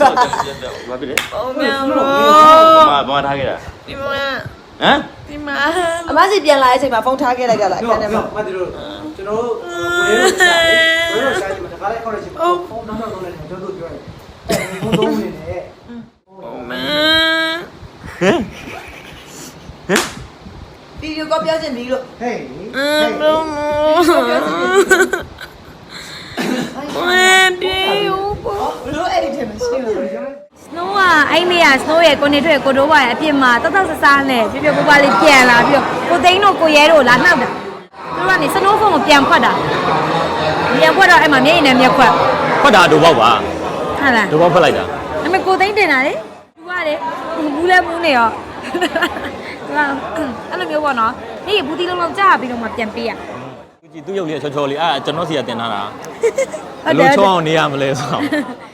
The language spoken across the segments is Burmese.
ဘာဖြစ်လဲပုံမြန်လို့ဘာဘာထားခဲ့တာဒီမှာဟမ်ဒီမှာအမစီပြန်လာတဲ့အချိန်မှာဖုန်းထားခဲ့လိုက်ကြလားအခပြောန်းထဲပြောမှာမတ်တို့ကျွန်တော်တို့ဝေးလို့ရှာတယ်ဝေးလို့ရှာတယ်မှာတခါလေးခေါ်ရချင်ပါဖုန်းနောက်နောက်တော့လည်းကျွန်တော်တို့ပြောတယ်အဲဖုန်းသုံးနေတယ်ပုံမြန်ဟမ်ဗီဒီယိုကောပြောချင်ပြီလို့ဟေးအမ်ဘုံဝင်ပြေဦးပေါ့ ဘလို့ အဲ့ဒီထဲမှာရှင်းလို့ Snow ကအဲ့နေ့က Snow ရဲ့ကိုနေထွက်ကိုတိုးပါရဲ့အပြစ်မှာတောက်တောက်ဆဆနဲ့ပြပြပပလေးပြန်လာပြီးတော့ကိုသိန်းတို့ကိုရဲတို့လာနှောက်တာသူတို့ကနေ Snow ဖုန်းကိုပြန်ဖွက်တာပြန်ဖွက်တော့အဲ့မှာမျက်ရည်နဲ့မျက်ခွက်ဖတ်တာတို့ပေါ့ပါဟုတ်လားတို့ပေါ့ဖတ်လိုက်တာအမေကိုသိန်းတင်တာလေသူကလေဘူးလဲဘူးနေရောသူကအဲ့လိုမျိုးပေါ့နော်နေ့ဘူးတီလုံးလုံးကြာပြီးတော့မှပြန်ပေးရသူကြည့်သူ့ရုပ်လေးချောချောလေးအဲ့ကျွန်တော်စီကတင်ထားတာဟုဘတ်တယ်လို့ချောအောင်နေရမလဲဆိုတော့စနိုးရင်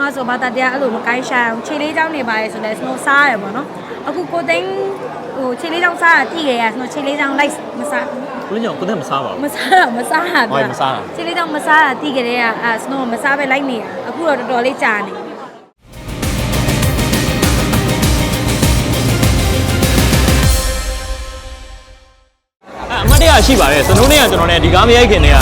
တော့ဆိုဘာတတရားအဲ့လိုမကိုင်းရှာအောင်ခြေလေးချောင်းနေပါရဲ့ဆိုလဲစနိုးစားရပေါ့နော်အခုကိုသိန်းဟိုခြေလေးချောင်းစားတာတိခဲ့ရစနိုးခြေလေးချောင်းလိုက်မစားဘလို့ကြောင့်ကိုယ်တည်းမစားပါဘူးမစားတော့မစားတာဟုတ်မစားတာခြေလေးချောင်းမစားတာတိခဲ့တဲ့ကအဲစနိုးမစားပဲလိုက်နေရအခုတော့တော်တော်လေးကြာနေပြီအဲ့အမတ်တရရှိပါတယ်စနုံးနဲ့ကကျွန်တော်နဲ့ဒီကားမရိုက်ခင်တည်းက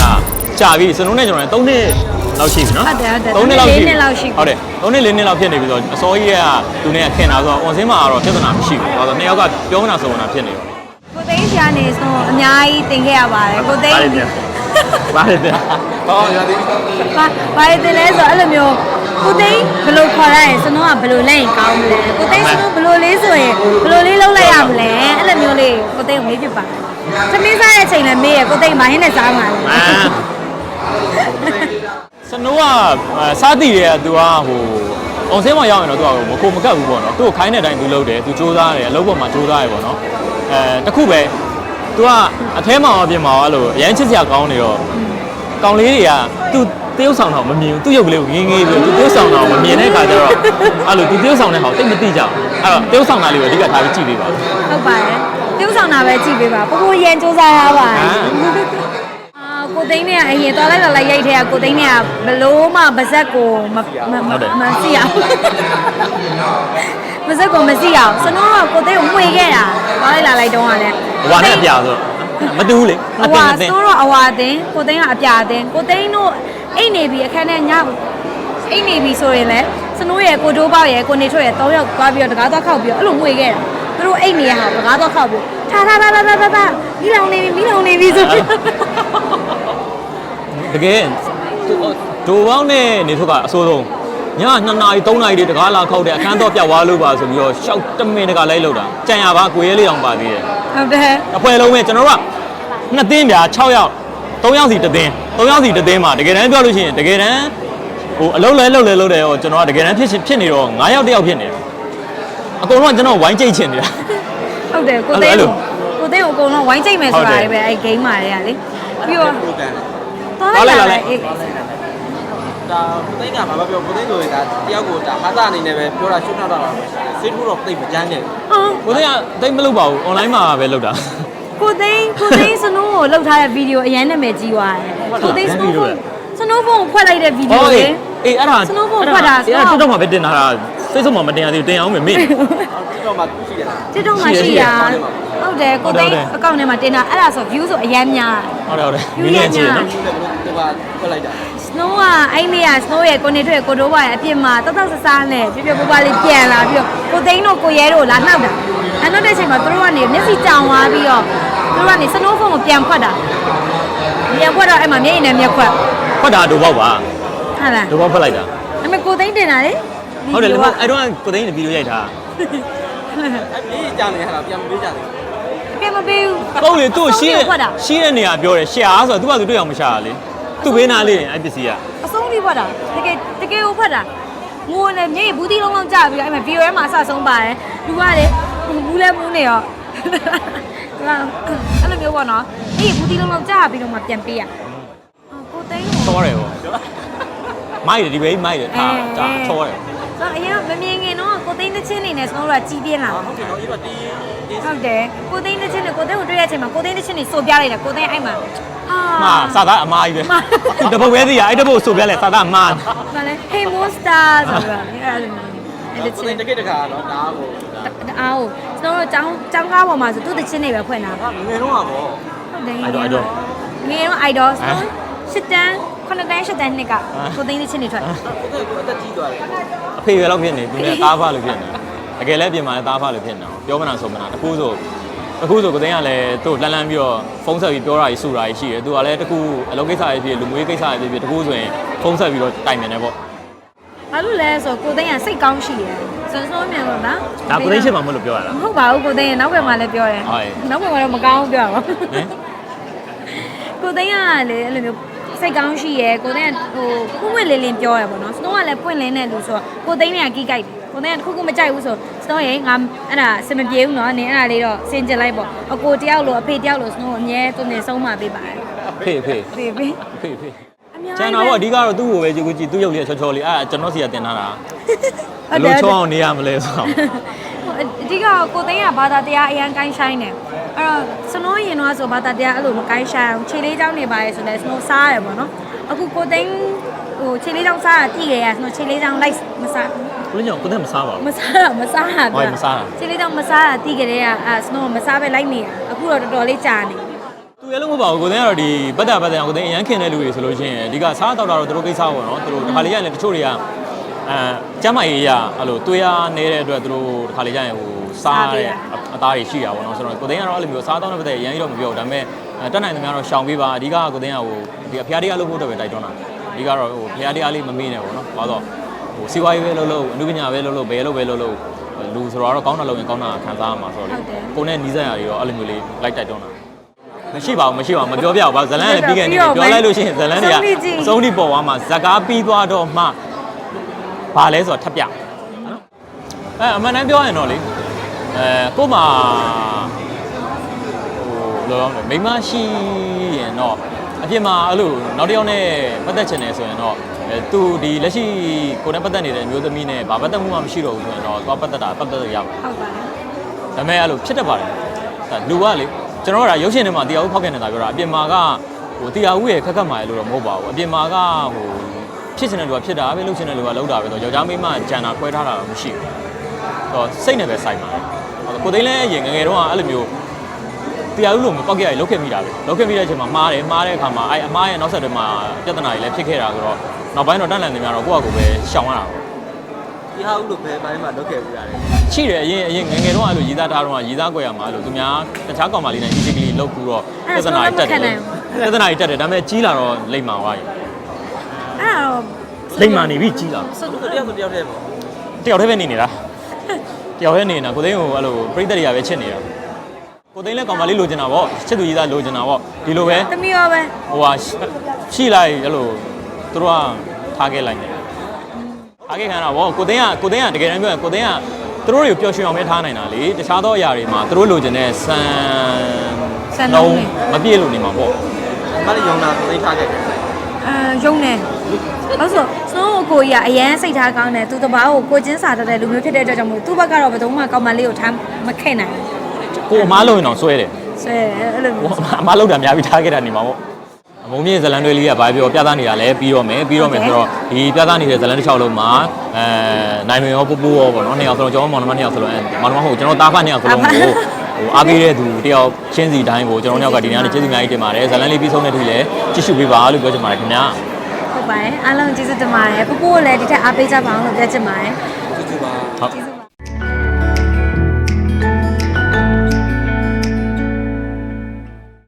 ကြာပြီစနုံးနဲ့ကျွန်တော်နဲ့3နှစ် လောက်ရှိပြီနော်ဟုတ်တယ်ဟုတ်တယ်3နှစ်လောက်ရှိပြီ3နှစ်လောက်ရှိပြီဟုတ်တယ်3နှစ်4နှစ်လောက်ဖြစ်နေပြီဆိုတော့အစောကြီးကသူနဲ့ခင်တာဆိုတော့အွန်စင်းမှာကတော့ပြဿနာမရှိဘူး။ဘာလို့လဲနှစ်ယောက်ကပြောမနာဆုံးမနာဖြစ်နေရောကိုသိန်းရှာနေစနိုးအများကြီးတင်ခဲ့ရပါတယ်ကိုသိန်းပါတယ်ဗျာပါတယ်ဗျာဟောရသည်ဘာဘာရတင်လဲဆိုတော့အဲ့လိုမျိုးကိုသိန်းဘယ်လိုခေါ်ရရင်စနိုးကဘယ်လိုလဲရင်ကောင်းမလဲကိုသိန်းစနိုးဘယ်လိုလေးဆိုရင်ဘယ်လိုလေးလုပ်လိုက်ရမလဲအဲ့လိုမျိုးလေးကိုသိန်းကိုမေးဖြစ်ပါတယ်သမီးစားတဲ့အချိန်လည်းမေးရကိုသိန်းမဟင်းနဲ့စားမှာလေအာ စနိုးကစားတိတွေကသူကဟိုအောင်စင်းမရောက်ရင်တော့သူကမကိုမကတ်ဘူးပေါ့နော်သူ့ခိုင်းတဲ့အတိုင်းသူလုပ်တယ်သူစူးစမ်းတယ်အလုပ်ပေါ်မှာစူးစမ်းတယ်ပေါ့နော်အဲတခုပဲသူကအထဲမှာအပြင်မှာအဲ့လိုအရန်ချစ်စရာကောင်းနေတော့ကောင်လေးတွေကသူတရုတ်ဆောင်တော့မမြင်ဘူးသူ့ရုပ်ကလေးကိုငင်းငင်းပြီးသူတရုတ်ဆောင်တော့မမြင်တဲ့အခါကျတော့အဲ့လိုသူတရုတ်ဆောင်တဲ့ဟောတိတ်မသိကြဘူးအဲ့တော့တရုတ်ဆောင်တာလေးကိုအဓိကထားပြီးကြည့်ပေးပါဟုတ်ပါတယ်တရုတ်ဆောင်တာပဲကြည့်ပေးပါပိုပိုရန်စူးစမ်းရပါတယ် ကိုသိန်းနဲ့ကအရင်သွားလိုက်လာလိုက်ရိုက်ထဲကကိုသိန်းနဲ့ကဘလို့မှပါဇက်ကိုမမမမစီအောင်ပါဇက်ကိုမစီအောင်စနိုးကကိုသိန်းကိုမှွေခဲ့တာသွားလိုက်လာလိုက်တော့ကလည်းဟိုကနဲ့အပြာဆိုတော့မတူဘူးလေအအပဝါင်အသင်ဆိုတော့အဝါတင်ကိုသိန်းကအပြာတင်ကိုသိန်းတို့အိတ်နေပြီအခန်းထဲညအိတ်နေပြီဆိုရင်လည်းစနိုးရဲ့ကိုတိုးပေါက်ရဲ့ကိုနေထွက်ရဲ့၃ယောက်သွားပြီးတော့တကားသွားခောက်ပြီးတော့အဲ့လိုမှွေခဲ့တာသူတို့အိတ်နေရဟာတကားသွားခောက်ပြီးထားထားထားထားထားထားမိလောင်နေပြီမိလောင်နေပြီဆိုပြီး တကယ်ဒိုပေါင်းနဲ့နေထုတ်ကအဆိုးဆုံးည2နာရီ3နာရီတကားလာခောက်တဲ့အခန်းတော့ပြတ်သွားလို့ပါဆိုပြီးတော့ရှောက်တမင်တကာလိုက်လောက်တာကြံရပါကိုရဲလေးအောင်ပါသေးတယ်ဟုတ်တယ်အဖွဲလုံးပဲကျွန်တော်တို့ကနှစ်သင်းပြာ6ယောက်3ယောက်စီတစ်သင်း3ယောက်စီတစ်သင်းမှာတကယ်တမ်းပြောလို့ရှိရင်တကယ်တမ်းဟိုအလုံးလဲလုံးလဲလုံးတယ်ဟိုကျွန်တော်ကတကယ်တမ်းဖြစ်ဖြစ်နေတော့9ယောက်တယောက်ဖြစ်နေတယ်အကုန်လုံးကကျွန်တော်ဝိုင်းကြိတ်ချင်နေတာဟုတ်တယ်ကိုသိန်းကိုကိုသိန်းကိုအကုန်လုံးဝိုင်းကြိတ်မယ်ဆိုတာလေးပဲအဲ့ game မှာတွေကလေပြီးတော့ သွားလိုက်လာလိုက်အေးဒါကိုသိန်းကဘာပဲပြောကိုသိန်းဆိုရင်ဒါတယောက်ကိုဒါဟာတာအနေနဲ့ပဲပြောတာရှုပ်ထားတာပါပဲစေးထိုးတော့သိပ်မကြမ်းခဲ့ဘူးအော်ကိုသိန်းကတိတ်မလုပ်ပါဘူး online မှာပဲလုပ်တာကိုသိန်းကိုသိန်းစနိုးကိုလောက်ထားတဲ့ဗီဒီယိုအရင်နာမည်ကြီးသွားတယ်ကိုသိန်းစနိုးကိုစနိုးဖုန်းကိုဖွက်လိုက်တဲ့ဗီဒီယိုလေအေးအဲ့ဒါစနိုးဘုတ်ဖွက်တာအဲ့ဒါ TikTok မှာပဲတင်ထားတာ Facebook မှာမတင်ရသေးဘူးတင်အောင်မေမေ့ဒီတော့မှသူရှိတယ်လားတစ်တော့မှရှိတာဟုတ်တယ်ကိုသိန်းအကောင့်ထဲမှာတင်တာအဲ့ဒါဆို view ဆိုအရင်များ ဟုတ်တယ်ဟုတ်တယ်ယူမီလီရယံညာချင်နော်သူလည်းသူကဖွက်လိုက်တာ Snow ကအဲ့နေ့က Snow ရဲ့ကိုနေထွက်ကိုတိုးပါရဲ့အပြစ်မှာတောက်တောက်ဆဆနဲ့ပြပြပပလေးပြန်လာပြီးတော့ကိုသိန်းတို့ကိုရဲတို့လာနှောက်တာအနောက်တဲ့ချိန်မှာသူတို့ကနေမျက်စိကြောင်သွားပြီးတော့သူတို့ကနေ Snow ဖုန်းကိုပြန်ဖွက်တာပြန်ဖွက်တော့အဲ့မှာမျက်ရည်နဲ့မျက်ခွက်ဖတ်တာဒိုပေါက်ပါဟုတ်လားဒိုပေါက်ဖတ်လိုက်တာအမေကိုသိန်းတင်တာလေဟုတ်တယ်ဗီလေဒီယိုကအဲ့တော့ကိုသိန်းဗီဒီယိုရိုက်ထားအဲ့ပြေးကြနေဟာပြန်မပြေးကြသေးဘူး ပြန်မပေးဘူးဟုတ်လေသူ့ရှင်းဖွက်တာရှင်းတဲ့နေရာပြောတယ်ရှာဆိုတော့သူကသူတွေ့အောင်မရှာတာလေသူ့ဘေးနာလေးအဲ့ပစ္စည်းကအဆုံးထိဖွက်တာတကယ်တကယ်ကိုဖွက်တာငိုနဲ့မျက်ရည်ဘူးတီးလုံးလုံးကျပြီးတော့အဲ့မှာ view ထဲမှာအဆဆုံးပါတယ်လူကလေဘူးလဲဘူးနေရောသူကအဲ့လိုမျိုးပေါ့နော်မျက်ရည်ဘူးတီးလုံးလုံးကျပြီးတော့မှပြန်ပေးရကိုသိန်းကိုချောတယ်ဗောမိုက်တယ်ဒီဘေးမိုက်တယ်ဒါဒါချောတယ်စ ဆိုတော့အရင်ကမမြင်ခင်တော့ကိုသိန်းတစ်ချင်းနေနဲ့စနိုးတို့ကကြီးပြင်းလာဟုတ်တယ်နော်ဒီမှာတီးတီးဟုတ်တယ်ကိုသိန်းတစ်ချင်းနဲ့ကိုသိန်းကိုတွေ့ရတဲ့အချိန်မှာကိုသိန်းတစ်ချင်းနေစိုးပြလိုက်တယ်ကိုသိန်းအဲ့မှာအာမှာစာသားအမားကြီးပဲတပုတ်ပဲသိရအဲ့တပုတ်ဆိုပြလဲစာသားအမားဘာလဲ Hey Monster ဆိုတော့အဲ့ဒါအဲ့ဒါကိုချင်းသိတကက်တခါတော့ဒါကိုအားကိုစနိုးတို့ចောင်းចောင်းကားပေါ်မှာဆိုသူ့တစ်ချင်းနေပဲဖွင့်တာငွေတော့ပါဗောဟုတ်တယ်အဲ့တော့အဲ့တော့ငယ်တော့ idol စနိုးရှစ်တန်း ခုနှစ်တန်းရှစ်တန်းနှစ်ကကိုသိန်းတစ်ချင်းနေထွက်ကိုသိကိုအသက်ကြီးသွားတယ်အဖေပဲလောက်ဖြစ်နေသူနဲ့သားဖလို့ဖြစ်နေတကယ်လည်းပြင်မာလည်းသားဖလို့ဖြစ်နေအောင်ပြောမနာဆိုမနာတကူဆိုတကူဆိုကိုသိန်းကလည်းသူ့လန်းလန်းပြီးတော့ဖုန်းဆက်ပြီးပြောတာကြီးဆူတာကြီးရှိတယ်သူကလည်းတကူအလုပ်ကိစ္စကြီးဖြစ်လူမျိုးကိစ္စကြီးဖြစ်တကူဆိုရင်ဖုန်းဆက်ပြီးတော့တိုင်မြင်တယ်ပေါ့ဘာလို့လဲဆိုကိုသိန်းကစိတ်ကောင်းရှိတယ်စနိုးစနိုးမြန်တော့နော်ဒါကိုသိန်းရှင်းမှာမလို့ပြောရတာမဟုတ်ပါဘူးကိုသိန်းရဲ့နောက်ဘက်မှာလည်းပြောတယ်ဟုတ်ရဲ့နောက်ဘက်မှာတော့မကောင်းဘူးပြောတာပါဟင်ကိုသိန်းကလည်းအဲ့လိုမျိုး စိတ်ကောင်းရှိရယ်ကိုသိန်းကဟိုခုခွင့်လေးလင်းပြောရပါတော့စနိုးကလည်းပွင့်လင်းတဲ့လူဆိုတော့ကိုသိန်းကကြီးကြိုက်တယ်ကိုသိန်းကတစ်ခုခုမကြိုက်ဘူးဆိုစနိုးရေငါအဲ့ဒါစင်မပြေဘူးနော်နင်အဲ့ဒါလေးတော့စင်ကြလိုက်ပေါ့အကိုတယောက်လို့အဖေတယောက်လို့စနိုးအမြဲသူနေဆုံးမပေးပါတယ်ဖေဖေဖေဖေဖေဖေအများကျန်တော့အဓိကတော့သူ့ကိုပဲကြည့်ကိုကြည့်သူ့ရုပ်လေးချောချောလေးအဲ့ကျွန်တော်စီကတင်ထားတာဟုဘတ်ယ်တယ်လိုချောအောင်နေရမလဲဆိုတော့အဓိကကိုသိန်းကဘာသာတရားအရန်ကိုင်းဆိုင်တယ် အဲ့တော့စနိုးရင်တော့ဆိုဘာသာတရားအဲ့လိုမကိုင်းဆိုင်အောင်ခြေလေးချောင်းနေပါရဲဆိုလဲစနိုးစားရတယ်ပေါ့နော်အခုကိုသိန်းဟိုခြေလေးချောင်းစားတာတည်ကြရစနိုးခြေလေးချောင်းလိုက်မစားဘူးကိုညောင်ကိုတဲ့မစားပါဘူးမစားတာမစားတာဟုတ်တယ်မစားတာခြေလေးချောင်းမစားတာတည်ကြတဲ့ကအဲစနိုးမစားပဲလိုက်နေတာအခုတော့တော်တော်လေးကြာနေသူရလုံးမပါဘူးကိုတဲ့ကတော့ဒီပတ်တာပတ်တာကိုတဲ့အရန်ခင်တဲ့လူတွေဆိုလို့ရှိရင်အဓိကစားတော့တာတော့သူတို့ကိစ္စပေါ့နော်သူတို့တစ်ခါလေရရင်တချို့တွေကအဲကျမ်းမာရေးရအဲ့လိုတွေးရနေတဲ့အတွက်သူတို့တစ်ခါလေရရင်ဟို စားရတဲ့အသားတွေရှိတာပေါ့နော်ဆိုတော့ကိုတဲ့ကတော့အဲ့လိုမျိုးစားတော့တဲ့ပတ်သက်ရန်ကြီးတော့မပြောဘူးဒါပေမဲ့တက်နိုင်သမျှတော့ရှောင်ပေးပါအဓိကကိုတဲ့ကဟိုဒီအဖျားတရားလုပ်ဖို့တော့ပဲတိုက်တွန်းတာအဓိကတော့ဟိုဖျားတရားလေးမမေ့နဲ့ပေါ့နော်ဘာလို့ဟိုစီဝါရေးပဲလုပ်လို့အနုပညာပဲလုပ်လို့ဘယ်လုပ်ပဲလုပ်လို့လူဆိုတော့ကောင်းတာလုပ်ရင်ကောင်းတာခံစားရမှာဆိုတော့လေကိုနဲ့နီးစပ်ရတွေတော့အဲ့လိုမျိုးလေးလိုက်တိုက်တွန်းတာမရှိပါဘူးမရှိပါဘူးမပြောပြဘူးဘာဇလန်းလည်းပြီးခဲ့နေတယ်ပြောလိုက်လို့ရှိရင်ဇလန်းတွေကအဆုံးထိပေါ်သွားမှာဇကားပြီးသွားတော့မှဘာလဲဆိုတော့ထပ်ပြနော်အဲအမှန်တမ်းပြောရင်တော့လေ အဲကို့မှာဟိုလောလောမိန်းမရှိရင်တော့အပြင်မှာအဲ့လိုနောက်တစ်ယောက်နဲ့ပတ်သက်ချင်တယ်ဆိုရင်တော့အဲသူဒီလက်ရှိကိုယ်နဲ့ပတ်သက်နေတဲ့အမျိုးသမီးနဲ့ဘာပတ်သက်မှုမှမရှိတော့ဘူးဆိုရင်တော့သွားပတ်သက်တာပတ်သက်ရမှာဟုတ်ပါတယ်ဒါပေမဲ့အဲ့လိုဖြစ်တတ်ပါတယ်ဒါလူကလေကျွန်တော်ကဒါရုပ်ရှင်ထဲမှာတရားဥဖောက်ခဲ့နေတာပြောတာအပြင်မှာကဟိုတရားဥရဲ့ခက်ခက်မှာလေလို့တော့မဟုတ်ပါဘူးအပြင်မှာကဟိုဖြစ်ချင်တဲ့လူကဖြစ်တာပဲလုပ်ချင်တဲ့လူကလုပ်တာပဲဆိုတော့ယောက်ျားမိန်းမဂျန်နာခွဲထားတာတော့မရှိဘူးတော့စိတ်နဲ့ပဲစိုက်ပါတယ် ကိုသိန်းလည်းအရင်ငယ်ငယ်တုန်းကအဲ့လိုမျိုးတရားဥလို့မပောက်ခဲ့ရလုတ်ခဲ့မိတာပဲလုတ်ခဲ့မိတဲ့အချိန်မှာမှားတယ်မှားတဲ့အခါမှာအဲ့အမှားရဲ့နောက်ဆက်တွဲမှာပြဿနာတွေလည်းဖြစ်ခဲ့တာဆိုတော့နောက်ပိုင်းတော့တန့်လန့်နေများတော့ကိုယ့်အကူပဲရှောင်ရတာပေါ့ဒီဟာဥလို့ဘယ်ပိုင်းမှာလုပ်ခဲ့ပြရတယ်ရှိတယ်အရင်အရင်ငယ်ငယ်တော့အဲ့လိုရေးသားထားတော့ရေးသားကြွယ်ရမှာအဲ့လိုသူများတခြားကောင်မလေးနဲ့ physically လောက်ပြီးတော့ပြဿနာတွေတက်တယ်ပြဿနာတွေတက်တယ်ဒါပေမဲ့ကြီးလာတော့လိမ့်မာသွားပြီအဲ့ဒါတော့လိမ့်မာနေပြီကြီးလာဆိုတော့တယောက်ဆိုတယောက်တည်းပေါ့တယောက်တည်းပဲနေနေတာ တယောက်တည်းနေနေတာကိုသိန်းကိုအဲ့လိုပြိတ္တတွေကပဲချစ်နေတာကိုသိန်းလည်းကောင်မလေးလိုချင်တာပေါ့ချစ်သူရေးသားလိုချင်တာပေါ့ဒီလိုပဲသမီးရောပဲဟိုဟာရှိလိုက်အဲ့လိုသူတို့ကထားခဲ့လိုက်တယ်ထားခဲ့ခံတာပေါ့ကိုသိန်းကကိုသိန်းကတကယ်တမ်းပြောရင်ကိုသိန်းကသူတို့တွေကိုပျော်ရွှင်အောင်ပဲထားနိုင်တာလေတခြားသောအရာတွေမှာသူတို့လိုချင်တဲ့စံလုံးမပြည့်လို့နေမှာပေါ့မလေးယုံနာသိထားခဲ့တယ်အဲယုံနေ ဟုတ်ဆိုစနိုးအကိုကြီးကအရန်စိတ်ထားကောင်းတယ်သူတဘာကိုကိုချင်းစာတတ်တဲ့လူမျိုးဖြစ်တဲ့အတွက်ကြောင့်မို့သူ့ဘက်ကတော့ဘယ်တော့မှကောင်းမလေးကိုထားမခဲ့နိုင်ဘူးကိုအမားလို့ရင်တော့ဆွဲတယ်ဆွဲအဲ့လိုဟိုအမားလို့တာများပြီးထားခဲ့တာနေမှာပေါ့အမုံမြင့်ဇလန်တွေလေးကဘာပြောပြသနေတာလဲပြီးတော့မယ်ပြီးတော့မယ်ဆိုတော့ဒီပြသနေတဲ့ဇလန်တစ်ချောက်လုံးမှာအဲနိုင်မင်ရောပူပူရောပေါ့နော်နှစ်ယောက်စလုံးကျွန်တော်မောင်နှမနှစ်ယောက်စလုံးအဲမောင်နှမဟုတ်ကျွန်တော်တာဖတ်နှစ်ယောက်စလုံးကိုဟိုအားပေးတဲ့သူတယောက်ချင်းစီတိုင်းကိုကျွန်တော်တို့ကဒီနေ့ကနေကျေးဇူးအများကြီးတင်ပါတယ်ဇလန်လေးပြီးဆုံးတဲ့ထိလည်းကြည့်ရှုပေးပါလို့ပြောချင်ပါတယ်ခင်ဗျာ ဟုတ်ပါတယ်အားလုံးကျေးဇူးတင်ပါတယ်ပူပူကိုလည်းဒီထက်အားပေးကြပါအောင်လို့ပြောချင်ပါတယ်ကျေးဇူးပါဟုတ်